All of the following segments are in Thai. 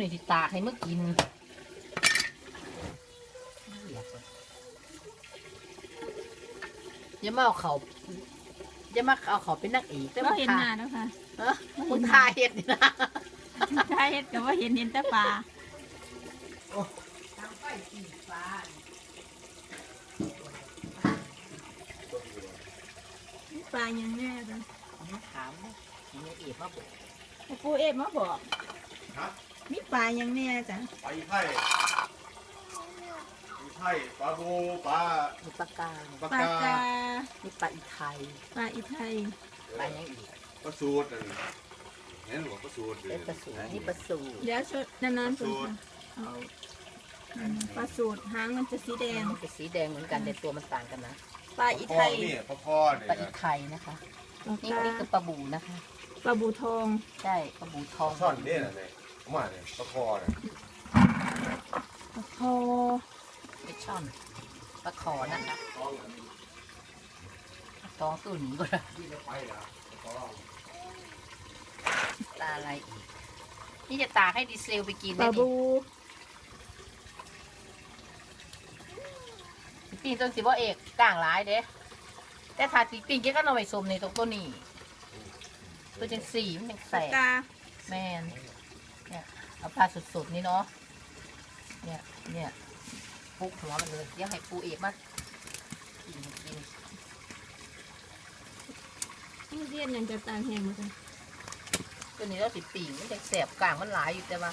นี่ที่ตากให้เมื่อกินอย่ามาเอาเขาอย่ามาเอาเขาเป็นนักเอกแต่เรามาเห็นทาหน้าแล้วค่ะเออคุณทาเห็ดนี่นะใช่เห็ดก็ว่าเห็นเห็นแต่ปลาทางไฟสีฟ้าปลายังแน่จ้ะนี่ถามนี่เอกมาบอกปูเอ็ดมาบอกฮะ มีปลายังแน่จ้ะปลาอีไข่อีไข่ปลาบูปลามีปลากาปลาปลากากามีปลาอีไทยปลาอีไทยปลายังอีกปลาสูตรนั่นเห็นหรือว่าปลาสูตรเป็นปลาสูนี่ปลาสูเดี๋ยวชดนานๆสุดค่ะเอาอืมปลาสูตรหางมันจะสีแดงมันเป็นสีแดงเหมือนกันแต่ตัวมันต่างกันนะปลาอีพ่ไทอยนี่ปลาพ่อเนี่ปลายอีไทยนะคะปลานี่กานี่คือปลาบูนะคะปลาบูทองใช่ปลาบูทองช่อนเนี่ยนะเนี่ยเอา มาเนี่ยปลาคอเนี่ยปลาคอไม่ช่อนปลาขอนะคะท้องท้องตัวนี้ก็ได้ที่จะไปนะปลาคอปลาอะไรอีก นี่จะตากให้ดีเซลไปกินปได้ลาดิบูปิ้งต้นสิบ่เอกกลางร้ายเด้แต่ถ้าตีปิ้งเจ๊ก็นำไปสมในตรงตัวนี้ตัวจังสีมันจังแสปลาบกาแมน เนี่ยเอาปลาสดๆนี่เนาะ เนี่ยเนี่ยปุกหัวมันเลยเดี๋ยวให้ปูเอกมากินกินที่เรียนยังจะตางแห้งมาจ้ะตัวนี้เราสิปิ้งมันจังแสบกลางมันหลายอยู่แต่ว่า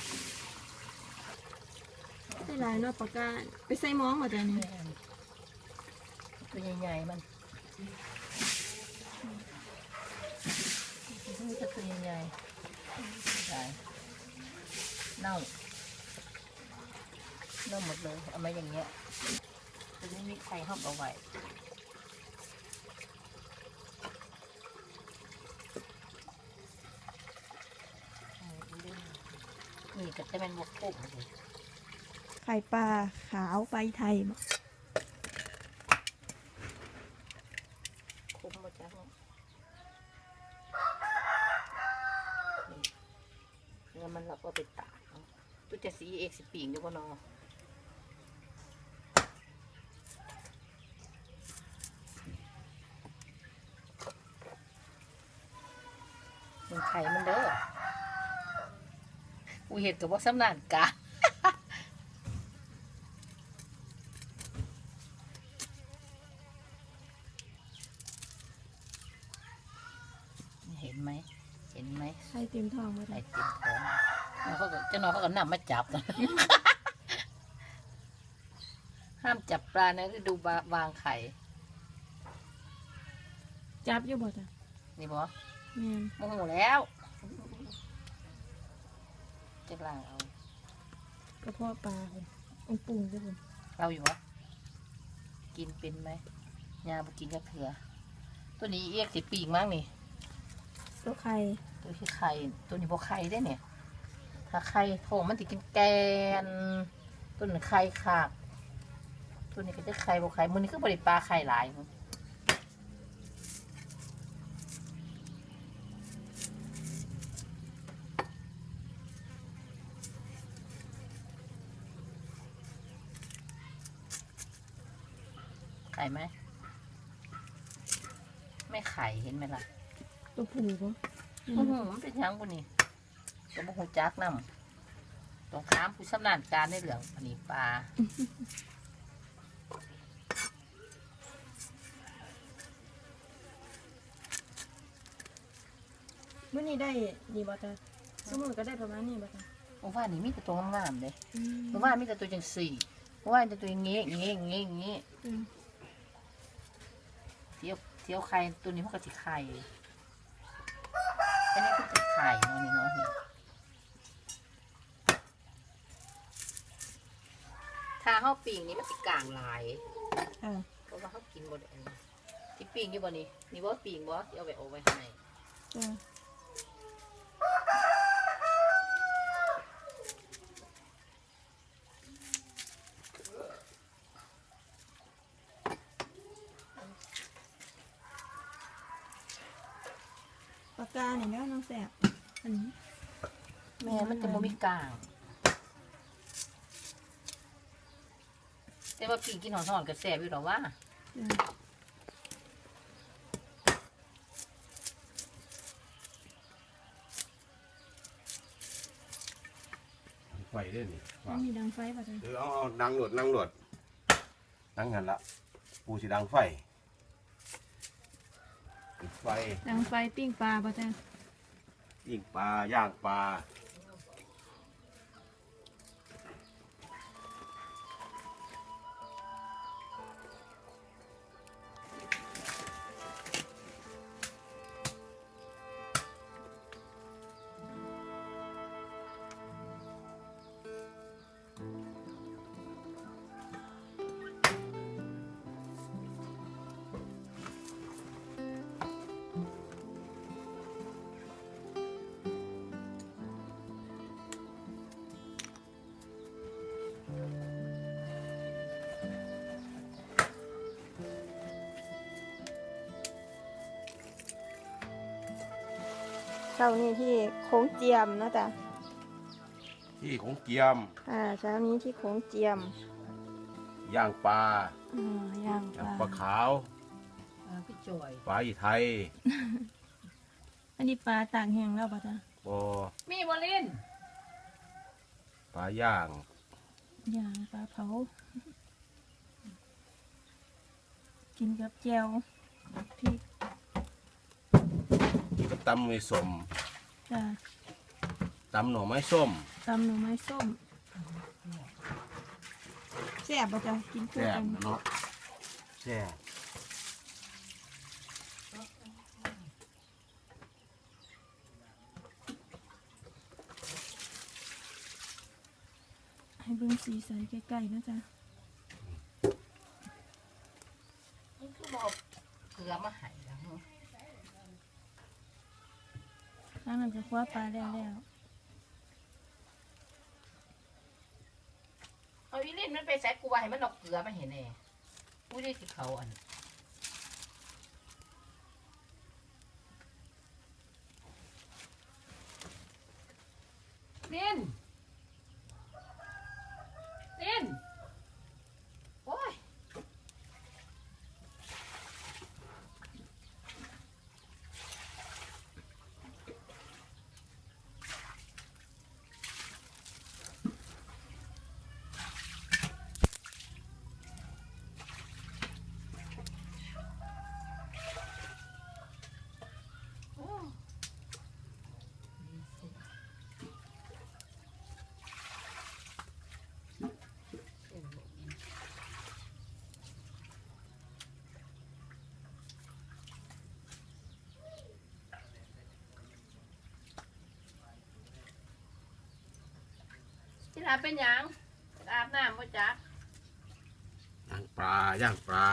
ได้หลายเนาะปลากาไปใส่หม้องมาจ้ะนี่แม่นตัวใหญ่ๆมันนี่ก็ตัวใหญ่ๆใช่ เน่าเน่าหมดเลยเอามาอย่างเงี้ยตัวนี้มีใครห้ามเอาไว้นี่ก็จะเป็นบวกปุ่มเลยไข่ปลาขาวปลาอีไทยบ่คุ้มมาจังเงินมันเราก็ไปตากเอา ตุจะสีเอกสิปีงอยู่บ่เนอมันไข่มันเด้ออูเห็ดกับว่าสำนานกะเห็นไหม เห็นไหมไข่เต็มท้องมาไข่เต็มท้อง เขาก็เจ้าน้อยเขาก็นำมาจับนะห้ามจับปลานะฤดูบาวางไข่ จับอยู่บ่จ้ะนี่บอแม่นโมโหแล้วจะล้างเอา กระเพาะปลาคนองปรุงจ้ะคนเราอยู่วะกินเป็นไหมยาบกินกระเถือ ตัวนี้เอียกสิปีกมั้งนี่ตัวไข่ ตัวที่ไข่ ตัวนี้พอไข่ได้เนี่ย ถ้าไข่โถงมันติกินแกนตัวนี้ไข่ขากตัวนี้ก็จะไข่บ่ไข่มือนี้ก็บริปลาไข่หลายมั้งไข่ไหม ไม่ไข่เห็นไหมล่ะตัวผูบ่โอ้โหมันเป็นหยังบุนี่ ตัวบุหูจักนำตรงข้ามผู้ชำนาญการในเรื่องอันนี้ปลามื้อนี้ได้ดีบ่จ้ะสมมุติก็ได้ประมาณนี้บ่จ้ะเมื่อวานนี้มีแต่ตัวงามๆเลยอืมเมื่อวานมีแต่ตัวจังสี่เมื่อวานแต่ตัวอย่างงี้อย่างงี้อย่างงี้อย่างงี้อืมเที่ยวเที่ยวไข่ตัวนี้มันก็จะไข่อันนี้ก็จะไข่เนาะนี่เนาะนี่ ถ้าข้าวปิ่งนี้มันติกลางหลายอ่าเพราะว่าเขากินบดอันนี้ที่ปิ่งอยู่บ่นี่นี่ว่าปิ่งบ่ที่เอาไปเอาไว้ให้จ้ะปากกาเนี่ยนะน้องแสบอันนี้ แม่มันจะบ่มีกลาง แต่ว่าปีกินหอนๆก็แซ่บอยู่หรอกว่าจ้ะไฟได้นี่มันมีดังไฟป่ะจ๊ะเออเอาเอาดังโหลดดังโหลดดังหันละปูสิดังไฟปิดไฟดังไฟปิ้งปลาป่ะจ๊ะยิงปลาย่างปลา เช้านี้ที่โค้งเจียมเนาะจ๊ะที่ของเกียมอ่าเช้านี้ที่โค้งเจียมย่างปลาอ่าย่างปย่างลาปลาขาวเออพี่จอยปลาอีไทยอันนี้ปลาต่างแห้งแล้วป่ะจ๊ะบอมีบอลินปลาย่างย่างปลาเผา กินกับแจ่วพริก ก็ตำไว้สมจ้ะตำหน่อไม้ส้มตำหน่อไม้ส้มแซ่บป่ะจ๊ะกินคู่แซ่กับนเนาะแซ่บให้เบิ่งสีใสใกล้ๆนะจ๊ะมันคือบอกเกลือมาใหายแล้วเนอะ ทางนั้นก็คว้าปลาแล้วแล้วเอาอีลินมันไปใส่กูว่าให้มันเอกเกลือมาเห็นแน่กูได้สิเขาอันลิน เป็นหยังอาบน้ำป่ะจ๊ะย่างปลาย่างปลา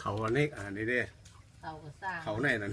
เขาอันนี้อันนี้เด้เอาก็สร้างเขาในนั้น